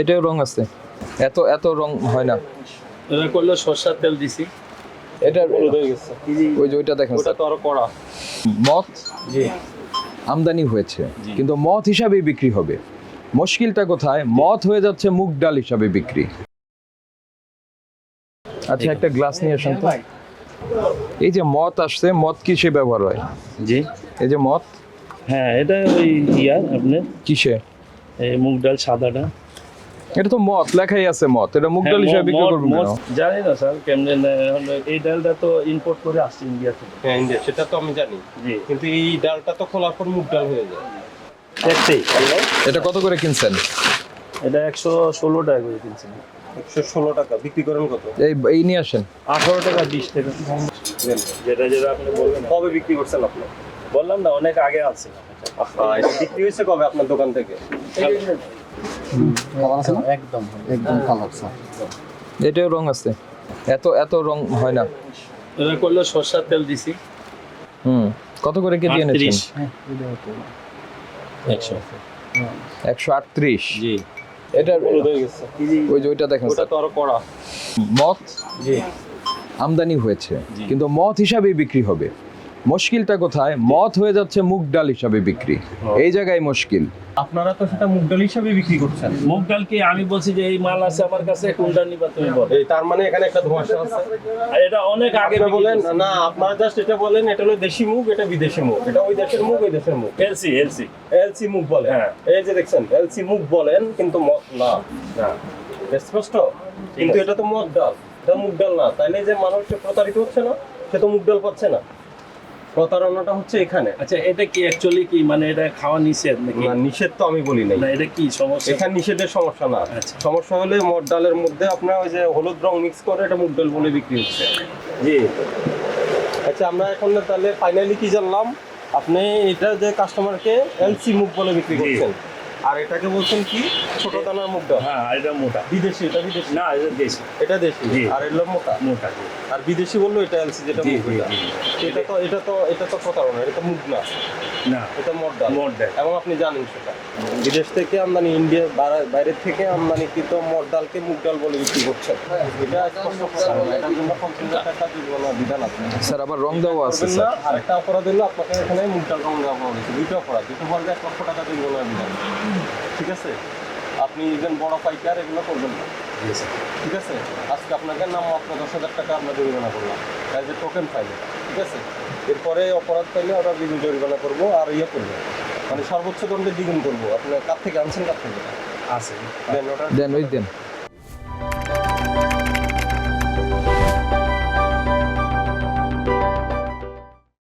এটাও রং আছে। এত এত রং হয় না। এটা করলে সর্ষার তেল দিছি। এটা হয়ে গেছে। ওই যে ওইটা দেখেন ওটা তো আরও কড়া। মদ জি। আমদানি হয়েছে কিন্তু মদ হিসাবেই বিক্রি হবে। মুশকিলটা কোথায়? মদ হয়ে যাচ্ছে মুগ ডাল হিসাবে বিক্রি। আচ্ছা একটা গ্লাস নিয়ে আসেন তো। এই যে মদ আসছে মদ কিসে ব্যবহার হয়? জি। এই যে মদ? হ্যাঁ এটা ওই ইয়া আপনার। কিসে? এই মুগ ডাল সাদাটা। এটা তো মদ লেখাই আছে মদ। এটা মুগ ডাল হ্যাঁ, হিসাবে বিক্রি করবেন জানি না স্যার কেমনে এই ডালটা তো ইম্পোর্ট করে আসছে ইন্ডিয়া থেকে। হ্যাঁ ইন্ডিয়া সেটা তো আমি জানি। কিন্তু এই ডালটা তো খোলার পর মুগ ডাল হয়ে যায়। দেখতেই এটা কত করে কিনছেন? এটা একশো ষোলো টাকা করে কিনছি একশো ষোলো টাকা বিক্রি করেন কত? এই এই নিয়ে আসেন। আঠারো টাকা বিশ টাকা। যেটা যেটা আপনি বলবেন। কবে বিক্রি করছেন আপনি? বললাম না অনেক আগে আছে এটা বিক্রি হয়েছে কবে আপনার দোকান থেকে? একদম। এটাও রং আছে। এত এত রং হয় না। এটা করলে সর্ষার তেল দিছি। হুম। কত করে কেজি এনেছেন? 38 একশো। একশো আটত্রিশ? জি। এটা হয়ে ওই যে ওইটা দেখেন ওটা তো আরও কড়া। মদ জি। আমদানি হয়েছে। কিন্তু মদ হিসাবেই বিক্রি হবে। মুশকিলটা কোথায়? মদ হয়ে যাচ্ছে মুগ ডাল হিসাবে বিক্রি। এই জায়গায় মুশকিল। আপনারা তো সেটা মুগ ডাল হিসাবে বিক্রি করছেন। মুগ ডাল কি আমি বলছি যে এই মাল আছে আমার কাছে কোনটা নিবা তুমি বলো। এই তার মানে এখানে একটা ধোঁয়াশা আছে। আর এটা অনেক আগে বলেন না আপনারা জাস্ট এটা বলেন এটা হলো দেশি মুগ এটা বিদেশি মুগ। এটা ওই দেশের মুগ ওই দেশের মুগ। এলসি এলসি এলসি মুগ বলে হ্যাঁ। এই যে দেখছেন এলসি মুগ বলেন কিন্তু মদ না না। স্পষ্ট? কিন্তু এটা তো মদ ডাল। এটা মুগ ডাল না। তাইলে যে মানুষ প্রতারিত হচ্ছে না সে তো মুগ ডাল পাচ্ছে না। প্রতারণাটা হচ্ছে এখানে। আচ্ছা এটা কি অ্যাকচুয়ালি কি? মানে এটা খাওয়া নিষেধ নাকি? না নিষেধ তো আমি বলি নাই। না এটা কি সমস্যা? এখানে নিষেধের সমস্যা না। আচ্ছা। সমস্যা হলে মট ডালের মধ্যে আপনার ওই যে হলুদ রং মিক্স করে এটা মুগ ডাল বলে বিক্রি হচ্ছে। জি। আচ্ছা আমরা এখন তাহলে ফাইনালি কি জানলাম? আপনি এটা যে কাস্টমারকে এলসি মুগ বলে বিক্রি। করছেন আর এটাকে বলছেন কি? ছোট দানার মুগ ডাল হ্যাঁ এটা মোটা। বিদেশি এটা বিদেশি? না এটা দেশি। এটা দেশি। আর এগুলো মোটা? মোটা আর বিদেশি বলল এটা এলসি যেটা মুগ এটা। তো এটা তো এটা তো প্রতারণা এটা তো মুগ না না এটা মদ ডাল মোট দেয় এবং আপনি জানেন সেটা। বিদেশ থেকে আমদানি ইন্ডিয়া বাইরে- বাইরের থেকে আমদানিকৃত মদ ডালকে মুগ ডাল বলে বিক্রি করছেন। এটা স্যার আবার রং দেওয়া আছে স্যার। আরেকটা অপরাধ হলো আপনাকে এখানে মুগ ডাল রং দেওয়া হয়েছে দুইটা অপরাধ দুটো অপরাধে এক লক্ষ টাকা জরিমানা বিধান। ঠিক আছে? আপনি ইভেন বড় পাইকার এগুলো করবেন না। ঠিক আছে? আজকে আপনাকে নাম মাত্র দশ হাজার টাকা আমরা জরিমানা করলাম। তাই এ টোকেন ফাইল ঠিক আছে? এরপরে অপরাধ পাইলে আমরা দ্বিগুণ জরিমানা করব আর ইয়ে করব। মানে সর্বোচ্চ দণ্ডে দ্বিগুণ করব। আপনার কার থেকে আনছেন কার থেকে? আছে। দেন ওটা দেন ওই দেন।